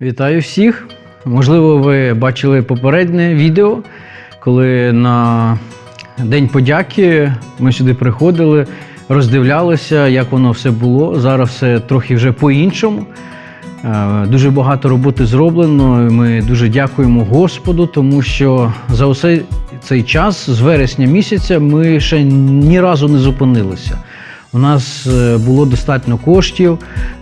Вітаю всіх! Можливо, ви бачили попереднє відео, коли на День подяки ми сюди приходили, роздивлялися, як воно все було. Зараз все трохи вже по-іншому. Е, Дуже багато роботи зроблено. Ми дуже дякуємо Господу, тому що за усе цей час, з вересня місяця, ми ще ні разу не зупинилися. У нас е, було достатньо коштів,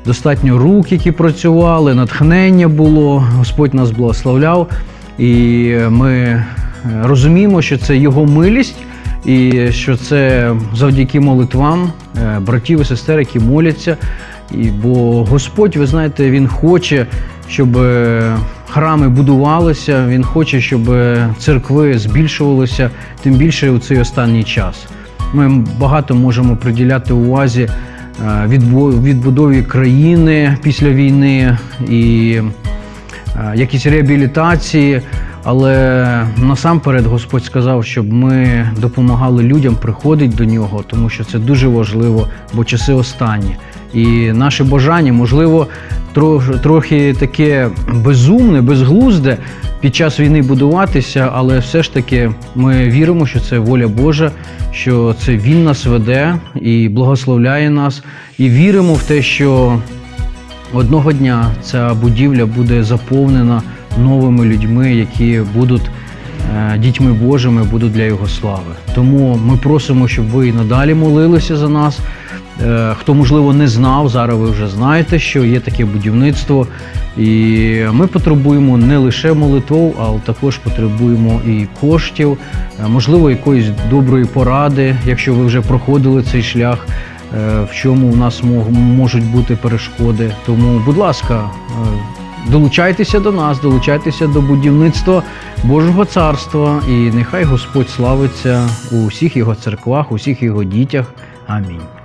достатньо рук, які працювали, натхнення було. Господь нас благословляв. І ми е, розуміємо, що це Його милість, і що це завдяки молитвам е, братів і сестер, які моляться. І, бо Господь, ви знаєте, Він хоче, щоб храми будувалися, Він хоче, щоб церкви збільшувалися, тим більше у цей останній час. Ми багато можемо приділяти увазі е, відбудові країни після війни і е, якісь реабілітації. Але насамперед Господь сказав, щоб ми допомагали людям приходити до нього, тому що це дуже важливо, бо часи останні. І наше бажання, можливо, трохи таке безумне, безглузде під час війни будуватися, але все ж таки ми віримо, що це воля Божа, що це Він нас веде і благословляє нас, і віримо в те, що Одного дня ця будівля буде заповнена новими людьми, які будуть е, дітьми Божими, будуть для Його слави. Тому ми просимо, щоб ви і надалі молилися за нас. Е, Хто, можливо, не знав, зараз ви вже знаєте, що є таке будівництво. І ми потребуємо не лише молитв, але також потребуємо і коштів, е, можливо, якоїсь доброї поради, якщо ви вже проходили цей шлях е, в чому у нас можуть бути перешкоди. Тому, будь ласка, долучайтеся до нас, долучайтеся до будівництва Божого царства, і нехай Господь славиться у всіх його церквах, у всіх його дітях. Амінь.